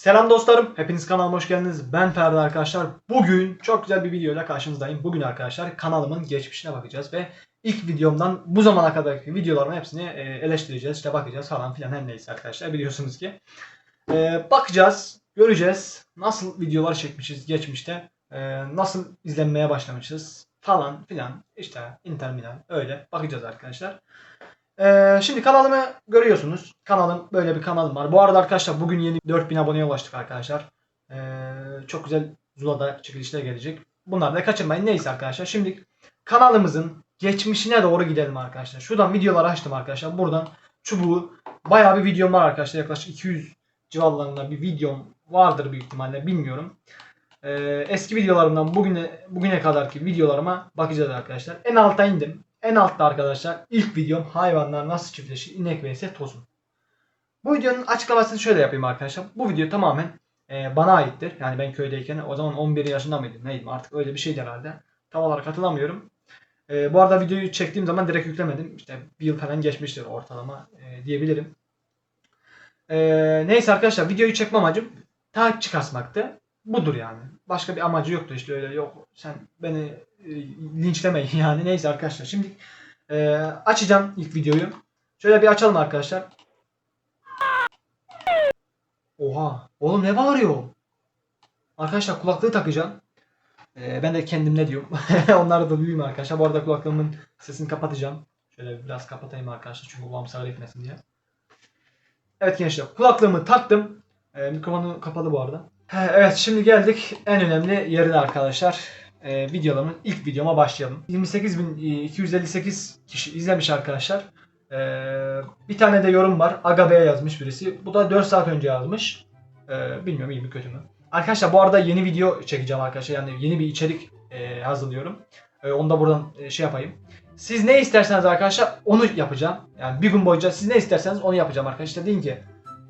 Selam dostlarım. Hepiniz kanalıma hoş geldiniz. Ben Ferdi arkadaşlar. Bugün çok güzel bir videoyla karşınızdayım. Bugün arkadaşlar kanalımın geçmişine bakacağız ve ilk videomdan bu zamana kadarki videoların hepsini e, eleştireceğiz. işte bakacağız falan filan her neyse arkadaşlar biliyorsunuz ki. E, bakacağız, göreceğiz. Nasıl videolar çekmişiz geçmişte. e, nasıl izlenmeye başlamışız falan filan. işte interminal öyle bakacağız arkadaşlar. Ee, şimdi kanalımı görüyorsunuz. Kanalım böyle bir kanalım var. Bu arada arkadaşlar bugün yeni 4000 aboneye ulaştık arkadaşlar. Ee, çok güzel Zula'da çekilişler gelecek. Bunları da kaçırmayın. Neyse arkadaşlar. Şimdi kanalımızın geçmişine doğru gidelim arkadaşlar. Şuradan videoları açtım arkadaşlar. Buradan çubuğu bayağı bir videom var arkadaşlar. Yaklaşık 200 civarlarında bir videom vardır büyük ihtimalle. Bilmiyorum. Ee, eski videolarımdan bugüne bugüne kadarki videolarıma bakacağız arkadaşlar. En alta indim. En altta arkadaşlar ilk videom hayvanlar nasıl çiftleşir inek vs tosun. Bu videonun açıklamasını şöyle yapayım arkadaşlar. Bu video tamamen e, bana aittir. Yani ben köydeyken o zaman 11 yaşında mıydım neydim artık öyle bir şeydi herhalde. Tam olarak hatırlamıyorum. E, bu arada videoyu çektiğim zaman direkt yüklemedim. İşte bir yıl falan geçmiştir ortalama e, diyebilirim. E, neyse arkadaşlar videoyu çekme amacım takipçi kasmaktı. Budur yani. Başka bir amacı yoktu işte öyle yok sen beni e, linçlemeyin yani neyse arkadaşlar. Şimdi e, açacağım ilk videoyu. Şöyle bir açalım arkadaşlar. Oha. Oğlum ne bağırıyor? Arkadaşlar kulaklığı takacağım. E, ben de kendim ne diyorum. Onları da duyayım arkadaşlar. Bu arada kulaklığımın sesini kapatacağım. Şöyle biraz kapatayım arkadaşlar çünkü babam sağır etmesin diye. Evet gençler kulaklığımı taktım. E, mikrofonu kapalı bu arada. Evet şimdi geldik en önemli yerine arkadaşlar. Ee, videolarımın ilk videoma başlayalım. 28.258 kişi izlemiş arkadaşlar. Ee, bir tane de yorum var. Aga Bey'e yazmış birisi. Bu da 4 saat önce yazmış. Ee, bilmiyorum iyi mi kötü mü. Arkadaşlar bu arada yeni video çekeceğim arkadaşlar. Yani yeni bir içerik e, hazırlıyorum. Ee, onu da buradan e, şey yapayım. Siz ne isterseniz arkadaşlar onu yapacağım. Yani bir gün boyunca siz ne isterseniz onu yapacağım arkadaşlar. Deyin ki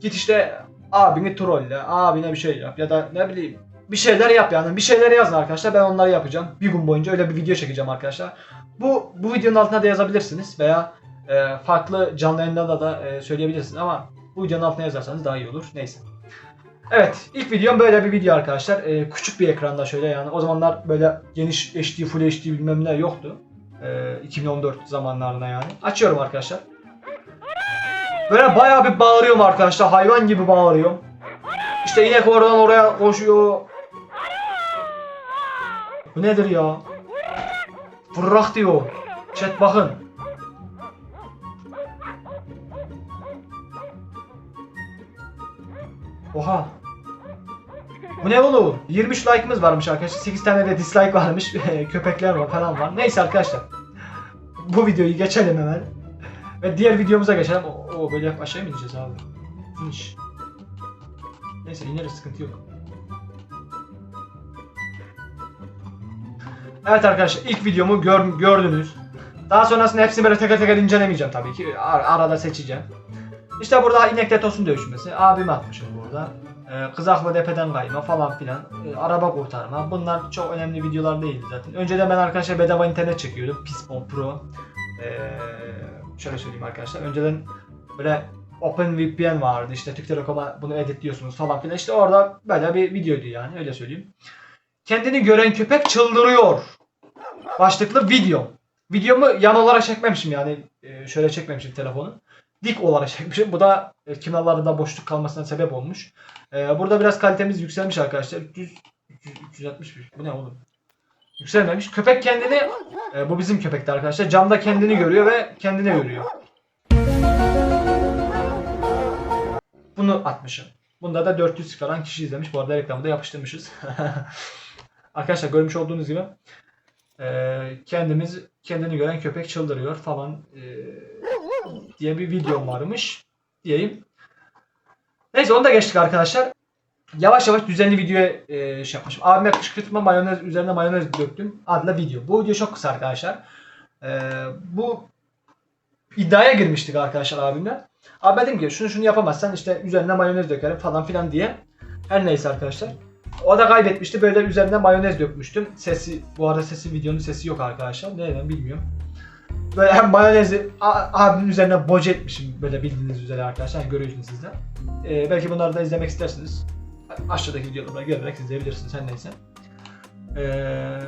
git işte abini trolle, abine bir şey yap ya da ne bileyim bir şeyler yap yani. Bir şeyler yazın arkadaşlar. Ben onları yapacağım. Bir gün boyunca öyle bir video çekeceğim arkadaşlar. Bu bu videonun altına da yazabilirsiniz veya e, farklı canlı yayınlarda da e, söyleyebilirsiniz ama bu videonun altına yazarsanız daha iyi olur. Neyse. Evet, ilk videom böyle bir video arkadaşlar. E, küçük bir ekranda şöyle yani. O zamanlar böyle geniş HD, Full HD bilmem ne yoktu. E, 2014 zamanlarına yani. Açıyorum arkadaşlar. Böyle bayağı bir bağırıyorum arkadaşlar. Hayvan gibi bağırıyorum. İşte inek oradan oraya koşuyor. Bu nedir ya? Fırrak diyor. Chat bakın. Oha. Bu ne oğlum? 23 like'ımız varmış arkadaşlar. 8 tane de dislike varmış. Köpekler var falan var. Neyse arkadaşlar. Bu videoyu geçelim hemen. Ve diğer videomuza geçelim. O, o böyle aşağı mı ineceğiz abi? Finish. Neyse ineriz sıkıntı yok. Evet arkadaşlar ilk videomu gör, gördünüz. Daha sonrasında hepsini böyle teker teker incelemeyeceğim tabii ki. Ar- arada seçeceğim. İşte burada inekle tosun dövüşmesi. Abim atmışım burada. Ee, kızaklı depeden kayma falan filan. Ee, araba kurtarma. Bunlar çok önemli videolar değildi zaten. Önceden ben arkadaşlar bedava internet çekiyordum. Pispon Pro. Ee, şöyle söyleyeyim arkadaşlar. Önceden böyle OpenVPN vardı. İşte Türk Telekom'a bunu editliyorsunuz falan filan. İşte orada böyle bir videoydu yani. Öyle söyleyeyim. Kendini gören köpek çıldırıyor. Başlıklı video. Videomu yan olarak çekmemişim yani. Ee, şöyle çekmemişim telefonu. Dik olarak çekmişim. Bu da e, kenarlarında boşluk kalmasına sebep olmuş. Ee, burada biraz kalitemiz yükselmiş arkadaşlar. 300, 300 361. Bu ne oğlum? Yükselmemiş. Köpek kendini e, bu bizim köpekti arkadaşlar. Camda kendini görüyor ve kendine görüyor. Bunu atmışım. Bunda da 400 falan kişi izlemiş. Bu arada reklamı da yapıştırmışız. Arkadaşlar görmüş olduğunuz gibi e, kendimiz kendini gören köpek çıldırıyor falan e, diye bir videom varmış diyeyim. Neyse onu da geçtik arkadaşlar. Yavaş yavaş düzenli videoya e, şey yapmışım. Abime kışkırtma mayonez üzerine mayonez döktüm adlı video. Bu video çok kısa arkadaşlar. E, bu iddiaya girmiştik arkadaşlar abimle. Abi dedim ki şunu şunu yapamazsan işte üzerine mayonez dökerim falan filan diye. Her neyse arkadaşlar. O da kaybetmişti. Böyle üzerine mayonez dökmüştüm. Sesi bu arada sesi videonun sesi yok arkadaşlar. Neden bilmiyorum. Böyle hem mayonezi abimin üzerine boca etmişim böyle bildiğiniz üzere arkadaşlar. Görüyorsunuz siz de. Ee, belki bunları da izlemek istersiniz. Aşağıdaki videolara gelerek izleyebilirsiniz her neyse. Ee,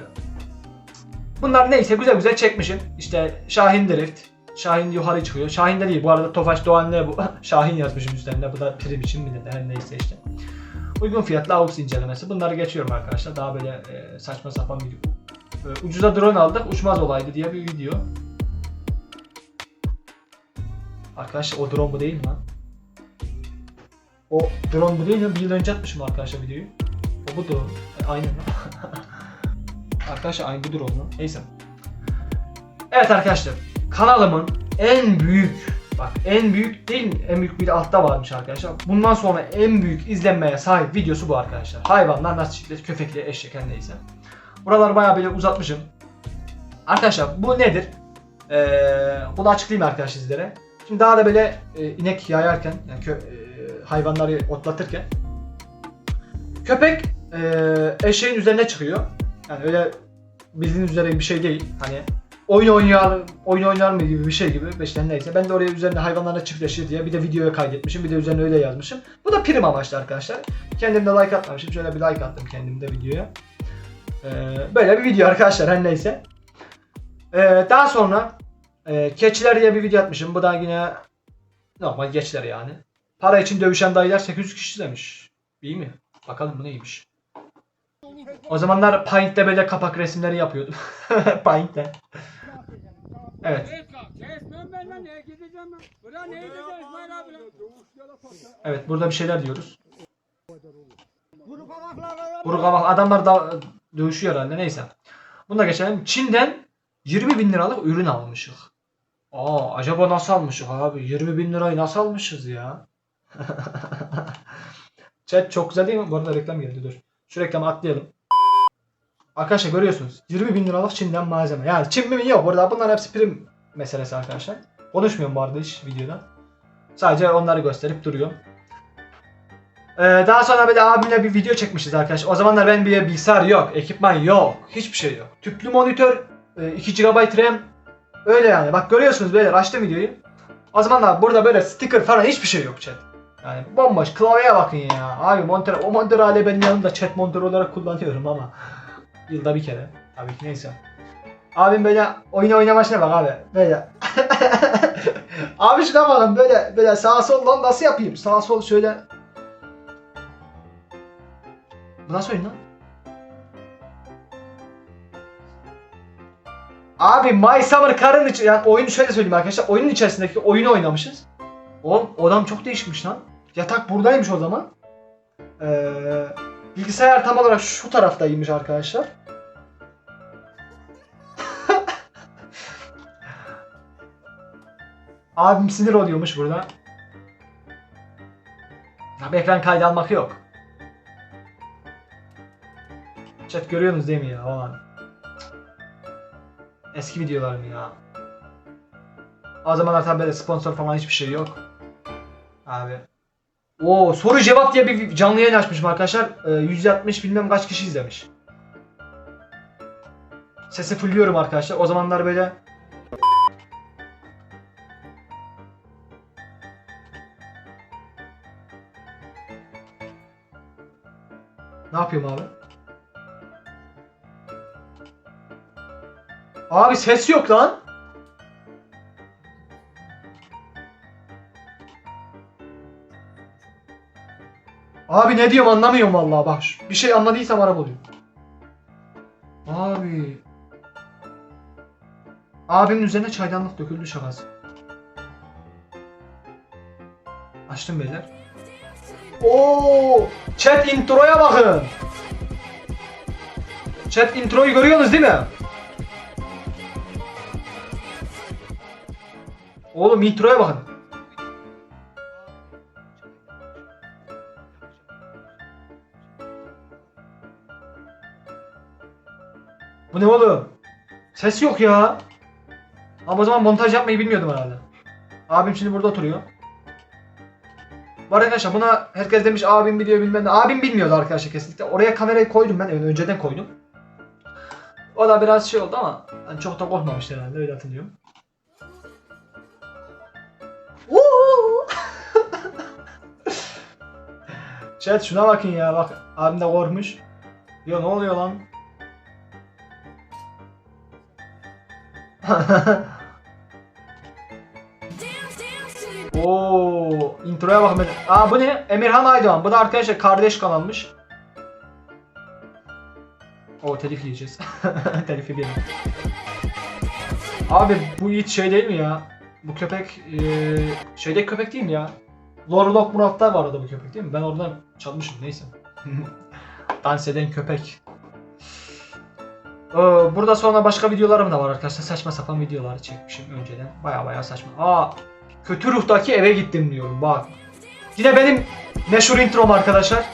bunlar neyse güzel güzel çekmişim. İşte Şahin Drift. Şahin yukarı çıkıyor. Şahin de değil bu arada Tofaş Doğan ne bu? Şahin yazmışım üzerinde. Bu da prim için mi her neyse işte. Uygun fiyatlı AUX incelemesi. Bunları geçiyorum arkadaşlar. Daha böyle e, saçma sapan video. E, ucuza drone aldık. Uçmaz olaydı diye bir video. Arkadaşlar o drone bu değil mi lan? O drone mi? Bir yıl önce atmışım arkadaşlar videoyu. O bu drone. E, aynen lan. arkadaşlar aynı bu drone. Neyse. Evet arkadaşlar. Kanalımın en büyük Bak en büyük değil? En büyük bir altta varmış arkadaşlar. Bundan sonra en büyük izlenmeye sahip videosu bu arkadaşlar. Hayvanlar nasıl çiftleşir, köpekli, eşek her neyse. Buraları bayağı böyle uzatmışım. Arkadaşlar bu nedir? Ee, bunu açıklayayım arkadaşlar sizlere. Şimdi daha da böyle e, inek yayarken, yani kö- e, hayvanları otlatırken köpek e, eşeğin üzerine çıkıyor. Yani öyle bildiğiniz üzere bir şey değil. Hani oyun oynar, oyun oynar mı gibi bir şey gibi. İşte neyse. Ben de oraya üzerine hayvanlarla çiftleşir diye bir de videoya kaydetmişim. Bir de üzerine öyle yazmışım. Bu da prim amaçlı arkadaşlar. Kendim de like atmamışım. Şöyle bir like attım kendim de videoya. Ee, böyle bir video arkadaşlar her neyse. Ee, daha sonra e, keçiler diye bir video atmışım. Bu da yine normal geçler yani. Para için dövüşen dayılar 800 kişi izlemiş. İyi mi? Bakalım bu neymiş. O zamanlar Paint'te böyle kapak resimleri yapıyordum. Paint'te. Evet. Evet burada bir şeyler diyoruz. Kuru kaval adamlar da dövüşüyor herhalde neyse. Bunu geçelim. Çin'den 20 bin liralık ürün almışız. Aa acaba nasıl almışız abi? 20 bin lirayı nasıl almışız ya? Chat çok güzel değil mi? Bu arada reklam geldi dur. Şu reklamı atlayalım. Arkadaşlar görüyorsunuz. 20 bin liralık Çin'den malzeme. Yani Çin mi yok burada. Bunlar hepsi prim meselesi arkadaşlar. Konuşmuyorum bu arada hiç videoda. Sadece onları gösterip duruyorum. Ee, daha sonra de abimle bir video çekmişiz arkadaşlar. O zamanlar benim bir bilgisayar yok, ekipman yok, hiçbir şey yok. Tüplü monitör, e, 2 GB RAM. Öyle yani. Bak görüyorsunuz böyle açtım videoyu. O zamanlar burada böyle sticker falan hiçbir şey yok chat. Yani bomboş klavyeye bakın ya. Abi monitör, o monitör hali benim yanımda chat monitör olarak kullanıyorum ama. Yılda bir kere. Tabii ki neyse. Abim böyle oyun oynamasına bak abi. Böyle. abi şuna bakın böyle böyle sağa sol lan nasıl yapayım? Sağa sol şöyle bu nasıl oyun lan? Abi My Summer Car'ın içi yani oyunu şöyle söyleyeyim arkadaşlar. Oyunun içerisindeki oyunu oynamışız. Oğlum odam çok değişmiş lan. Yatak buradaymış o zaman. Ee, bilgisayar tam olarak şu taraftaymış arkadaşlar. Abim sinir oluyormuş burada. Tabi ekran kaydı almak yok. Chat görüyorsunuz değil mi ya falan. Eski videolar mı ya? O zamanlar tabi sponsor falan hiçbir şey yok. Abi. Oo soru cevap diye bir canlı yayın açmışım arkadaşlar. Ee, 160 bilmem kaç kişi izlemiş. Sesi fulluyorum arkadaşlar. O zamanlar böyle Ne yapıyorum abi? Abi ses yok lan. Abi ne diyorum anlamıyorum vallahi bak. Bir şey anladıysam ara bulayım. Abi. Abimin üzerine çaydanlık döküldü şakası. Açtım beyler. Oo! Chat introya bakın. Chat introyu görüyorsunuz değil mi? Oğlum introya bakın. Ne oğlum? Ses yok ya. Ama o zaman montaj yapmayı bilmiyordum herhalde. Abim şimdi burada oturuyor. Arada arkadaşlar buna herkes demiş abim biliyor bilmem ne. Abim bilmiyordu arkadaşlar kesinlikle. Oraya kamerayı koydum ben önceden koydum. O da biraz şey oldu ama yani çok da korkmamıştı herhalde öyle hatırlıyorum. Chat şuna bakın ya bak abim de korkmuş. Ya ne oluyor lan? Oo, introya bakın. Aa bu ne? Emirhan Aydoğan. Bu da arkadaşlar kardeş kanalmış. O telif yiyeceğiz. telif yedim. Abi bu it şey değil mi ya? Bu köpek eee şeydeki köpek değil mi ya? Lorlock Murat'ta var orada bu köpek değil mi? Ben oradan çalmışım neyse. Dans eden köpek. Ee, burada sonra başka videolarım da var arkadaşlar. Saçma sapan videolar çekmişim önceden. Baya baya saçma. Aa kötü ruhtaki eve gittim diyorum bak. Yine benim meşhur introm arkadaşlar.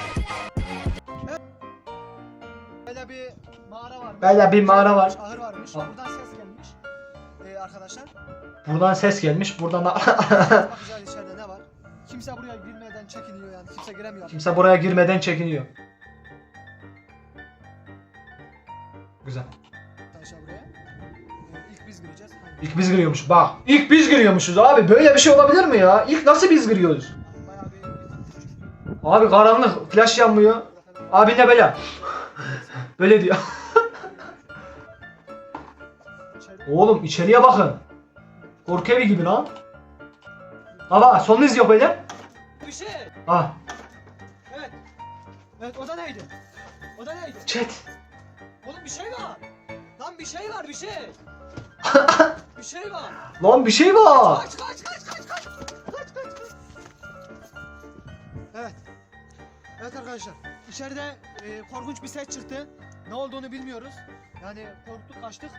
Böyle bir mağara varmış. Böyle bir mağara var. Ahır varmış. Ha. Buradan ses gelmiş. Ee, arkadaşlar. Buradan ses gelmiş. Buradan da Bakacağız içeride ne var. Kimse buraya girmeden çekiniyor yani. Kimse giremiyor. kimse buraya girmeden çekiniyor. Güzel. Arkadaşlar buraya. Ee, ilk biz gireceğiz. İlk biz giriyormuşuz. Bak ilk biz giriyormuşuz abi. Böyle bir şey olabilir mi ya? İlk nasıl biz giriyoruz? Abi karanlık. Flash yanmıyor. Abi ne böyle? Böyle diyor. Oğlum içeriye bakın. Korku evi gibi lan. Baba sonunu izliyor böyle. bir şey. Ah Evet. Evet o da neydi? O da neydi? chat. Oğlum bir şey var. Lan bir şey var bir şey. bir şey var. Lan bir şey var. Kaç kaç kaç kaç kaç. Kaç kaç kaç. Evet. Evet arkadaşlar. İçeride e, korkunç bir ses çıktı. Ne olduğunu bilmiyoruz. Yani korktuk kaçtık.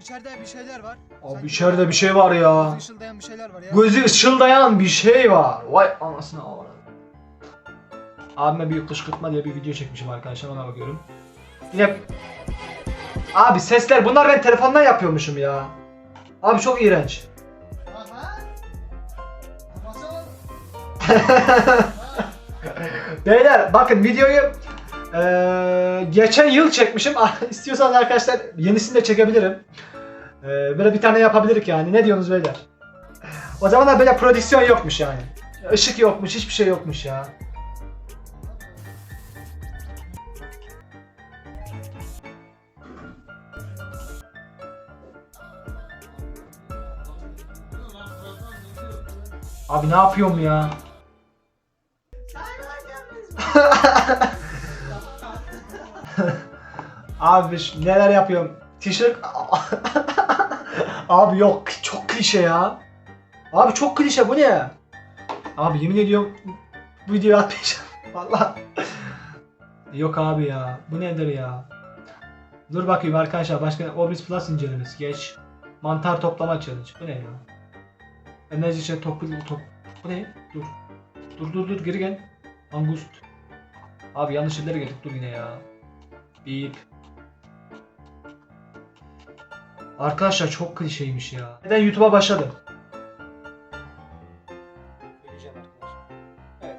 İçeride bir şeyler var. Abi Sanki içeride bir şey var ya. gözü ışıldayan bir şeyler var ya. Gözü ışıldayan bir şey var. Vay anasını avradım. Abime büyük kışkırtma diye bir video çekmişim arkadaşlar ona bakıyorum. Yine Abi sesler bunlar ben telefondan yapıyormuşum ya. Abi çok iğrenç. Beyler bakın videoyu eee, geçen yıl çekmişim. Ah, İstiyorsanız arkadaşlar yenisini de çekebilirim. Eee, böyle bir tane yapabilirik yani. Ne diyorsunuz beyler? O zamanlar böyle prodüksiyon yokmuş yani. Işık yokmuş, hiçbir şey yokmuş ya. Abi ne yapıyorum ya? Abi neler yapıyorum? Tişört... Abi yok çok klişe ya. Abi çok klişe bu ne? Abi yemin ediyorum bu videoyu atmayacağım. Valla. Yok abi ya. Bu nedir ya? Dur bakayım arkadaşlar başka Obris Plus incelemesi geç. Mantar toplama challenge. Bu ne ya? Enerji şey topu top. Bu ne? Dur. Dur dur dur geri gel. Angust. Abi yanlış yerlere geldik dur yine ya. Bip. Arkadaşlar çok klişeymiş ya. Neden YouTube'a başladım? Evet.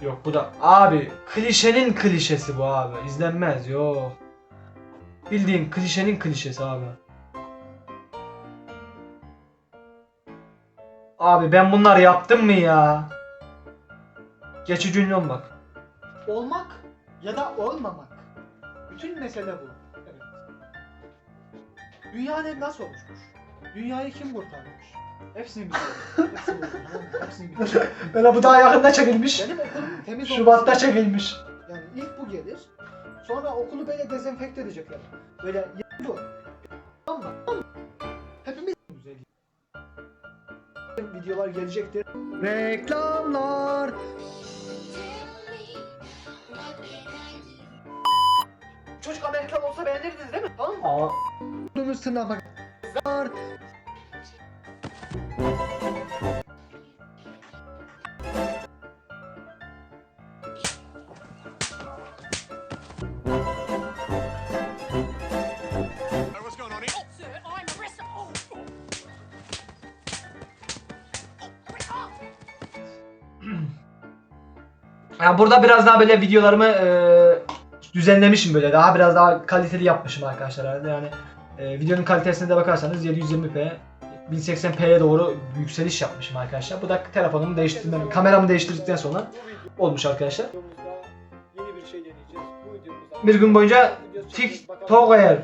Yok bu da abi klişenin klişesi bu abi. İzlenmez yok. Bildiğin klişenin klişesi abi. Abi ben bunlar yaptım mı ya? Geçici ünlem bak. Olmak ya da olmamak. Bütün mesele bu. Evet. Dünya ne nasıl oluşmuş? Dünyayı kim kurtarmış? Hepsini biliyorum. Hepsini biliyorum. Hepsini biliyorum. Böyle bu daha yakında çekilmiş. Benim okulum temiz Şubat'ta çekilmiş. Yani ilk bu gelir. Sonra okulu böyle dezenfekte edecekler. Böyle y- gelecektir. Reklamlar. Çocuk Amerikan olsa beğenirdiniz değil mi? Tamam mı? Aa,Duğumuz tırnağa Yani burada biraz daha böyle videolarımı e, düzenlemişim böyle. Daha biraz daha kaliteli yapmışım arkadaşlar herhalde. Yani e, videonun kalitesine de bakarsanız 720p 1080p'ye doğru yükseliş yapmışım arkadaşlar. Bu da telefonumu değiştirmem, kameramı değiştirdikten sonra olmuş arkadaşlar. Bir gün boyunca. TikTok eğer.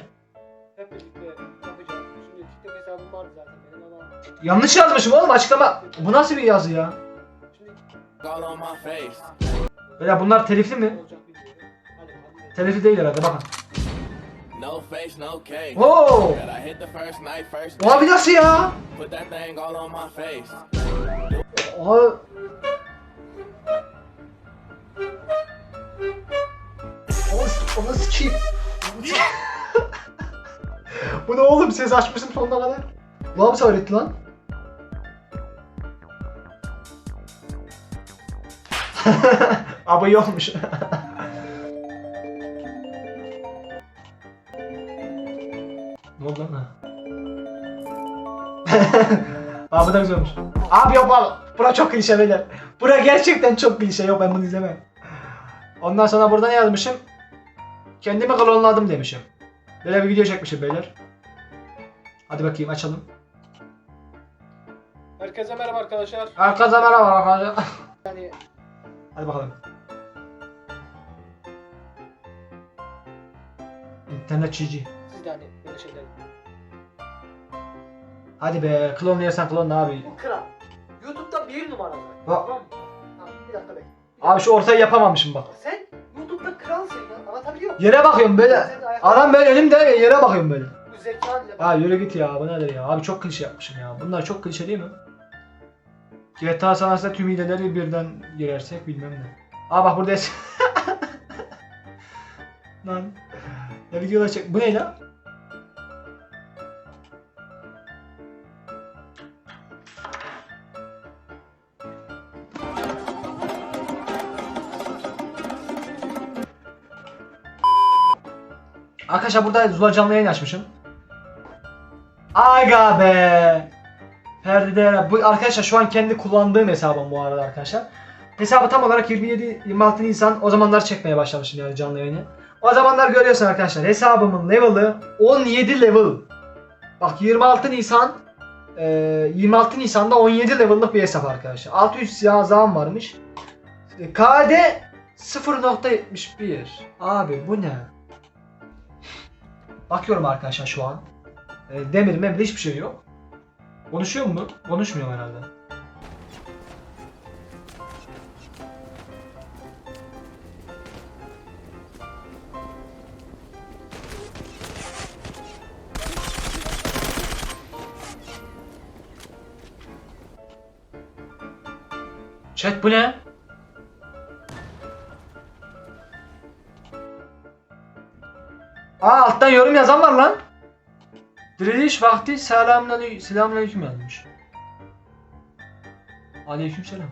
Hep birlikte yapacağız. Şimdi TikTok hesabım vardı zaten benim ama Yanlış yazmışım oğlum açıklama. Bu nasıl bir yazı ya? Beyler bunlar telifli mi? Telifli değil herhalde bakın. No face, no case. Oo! First. Abi nasıl ya? Put that thing all on my face. Oha. Onu, sikeyim. Bu ne oğlum ses açmışsın sonuna kadar. Kulağım söyletti lan. Abi iyi olmuş. ne oldu lan? Abi da güzel olmuş. Abi abi. Bura çok klişe beyler. Bura gerçekten çok klişe. Yok ben bunu izlemem. Ondan sonra burada ne yazmışım? Kendimi klonladım demişim. Böyle bir video çekmişim beyler. Hadi bakayım açalım. Herkese merhaba arkadaşlar. Herkese merhaba arkadaşlar. Yani Hadi bakalım. İnternet çiğci. siz de hani böyle şeyler. Hadi be klonluyorsan klonla abi. Bu kral. YouTube'da bir numara. Bak. Tamam mı? Tamam, bir dakika bekle. Abi şu ortayı yapamamışım bak. Sen YouTube'da kralsın ya. Anlatabiliyor muyum? Yere bakıyorum böyle. Adam böyle önümde yere bakıyorum böyle. Bu zekan ile Ya yürü git ya bu nedir ya. Abi çok klişe yapmışım ya. Bunlar çok klişe değil mi? GTA San Andreas'ta tüm hileleri birden girersek bilmem ne. Aa bak burada es- Lan. Ya videoda çek. Bu ne lan? Arkadaşlar burada Zula canlı yayın açmışım. Aga be. Perdede bu arkadaşlar şu an kendi kullandığım hesabım bu arada arkadaşlar. Hesabı tam olarak 27-26 Nisan o zamanlar çekmeye başlamışım yani canlı yayını. O zamanlar görüyorsun arkadaşlar hesabımın level'ı 17 level. Bak 26 Nisan e, 26 Nisan'da 17 level'lık bir hesap arkadaşlar. 600 siyah zaman varmış. E, KD 0.71. Abi bu ne? Bakıyorum arkadaşlar şu an. E, demir memir hiçbir şey yok. Konuşuyor mu? Konuşmuyor herhalde. Bu ne? Aa alttan yorum yazan var lan. Diriliş vakti selamünaleyküm selamünaleyküm yazmış. Aleykümselam.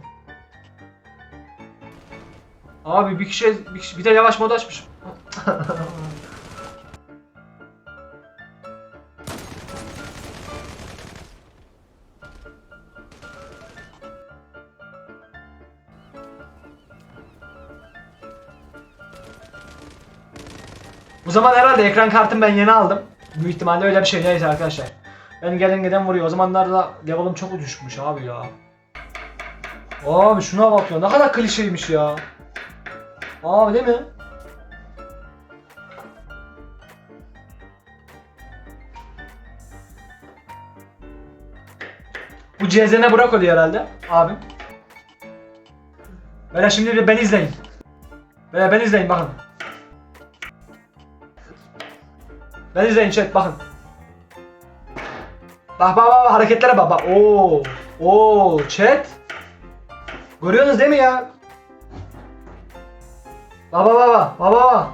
Abi bir kişi bir, kişi, bir de yavaş mod açmış. Bu zaman herhalde ekran kartım ben yeni aldım. Büyük ihtimalle öyle bir şey neyse arkadaşlar. Ben gelen giden vuruyor. O zamanlarda level'ım çok düşmüş abi ya. Abi şuna bak ya. Ne kadar klişeymiş ya. Abi değil mi? Bu CZN Burak oluyor herhalde abim. Böyle şimdi beni izleyin. Böyle beni izleyin bakın. Ben izleyin chat bakın. Bak bak bak hareketlere bak bak. Oo. Oo chat. Görüyorsunuz değil mi ya? Baba baba baba baba.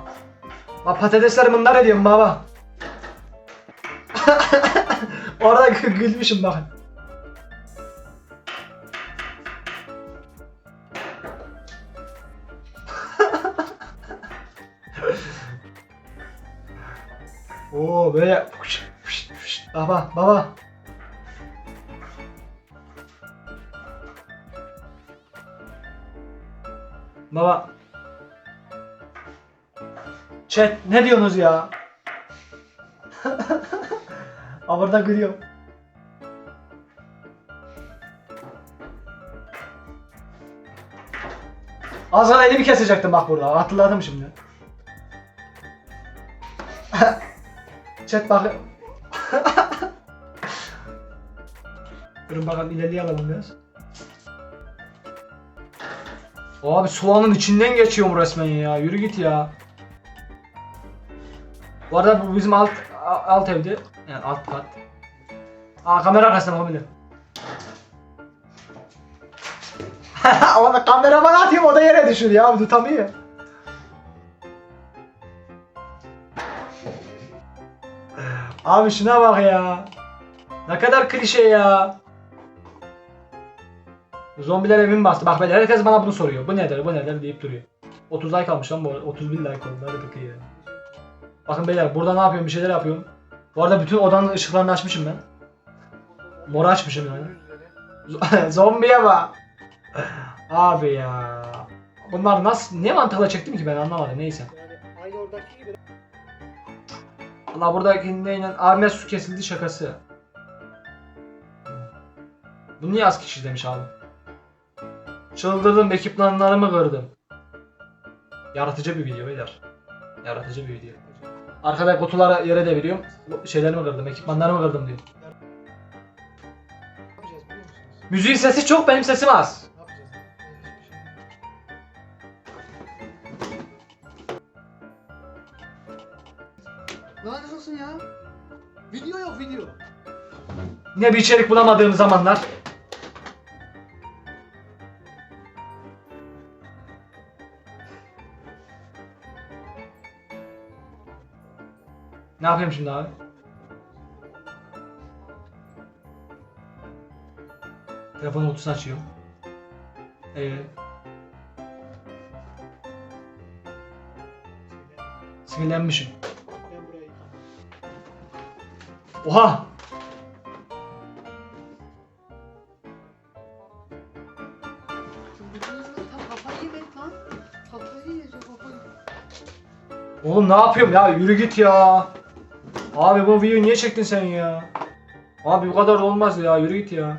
Bak patatesleri mındar ediyorum baba. Orada gü- gülmüşüm bakın. Baba baba. Baba. Chat ne diyorsunuz ya? Aa burada gülüyor. Az sonra elimi kesecektim bak burada. Hatırladım şimdi. Chat bak. Durun bakalım ileriye alalım biraz. Abi soğanın içinden geçiyorum resmen ya. Yürü git ya. Bu arada bu bizim alt alt evde. Yani alt kat. Aa kamera arkasında olabilir. Ona kamera bana atayım o da yere düşür ya tutamıyor. Abi şuna bak ya. Ne kadar klişe ya. Zombiler evimi bastı. Bak beyler herkes bana bunu soruyor. Bu nedir bu nedir deyip duruyor. 30 like almış lan bu arada. 31 like oldu. Hadi bakayım. Bakın beyler burada ne yapıyorum bir şeyler yapıyorum. Bu arada bütün odanın ışıklarını açmışım ben. Mor açmışım yani. Zombiye bak. Abi ya. Bunlar nasıl ne mantıkla çektim ki ben anlamadım neyse. Allah buradaki neyle abime su kesildi şakası. Bu niye az kişi demiş abi. Çıldırdım ekipmanlarımı kırdım. Yaratıcı bir video beyler. Yaratıcı bir video. Arkada kutuları yere deviriyorum. Bu Şeylerimi kırdım, ekipmanlarımı kırdım diyor. Ne yapacağız biliyor musunuz? Müziğin sesi çok, benim sesim az. Ne yapacağız? Hiçbir Lanet olsun ya. Video yok video. Ne bir içerik bulamadığım zamanlar. Yapayım şimdi abi? Telefon kutusunu açıyorum. Ee, sinirlenmişim. Oha! Oğlum ne yapıyorum ya? Yürü git ya. Abi bu videoyu niye çektin sen ya? Abi bu kadar da olmaz ya. Yürü git ya.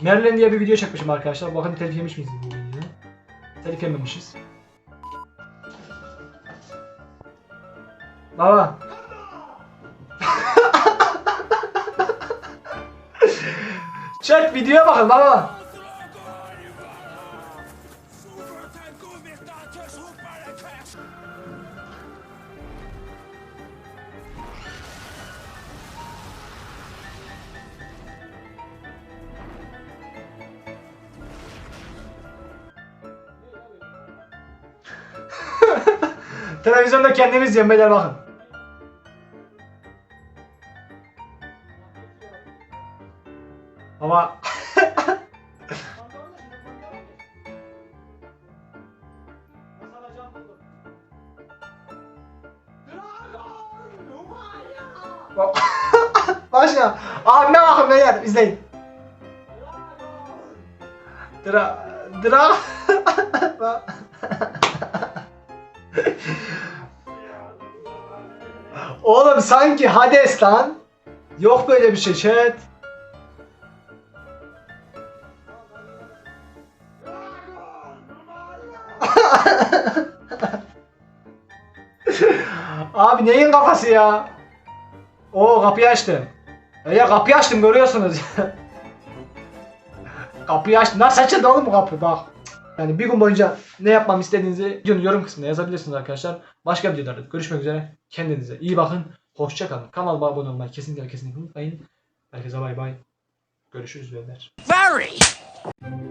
Merlin diye bir video çekmişim arkadaşlar. Bakın telif yemiş miyiz bu videoyu? Telif yememişiz. Baba. Chat videoya bakın baba. Televizyonda kendimiz yiyin bakın. Yok böyle bir şey chat. Abi neyin kafası ya? O kapıyı açtım. E Ya kapıyı açtım görüyorsunuz. kapıyı açtım. Nasıl açıldı oğlum bu kapı bak. Yani bir gün boyunca ne yapmam istediğinizi videonun yorum kısmına yazabilirsiniz arkadaşlar. Başka videolarda görüşmek üzere. Kendinize iyi bakın. Hoşça kalın. Kanalıma abone olmayı kesinlikle kesinlikle unutmayın. Herkese bay bay. Görüşürüz beyler. Very.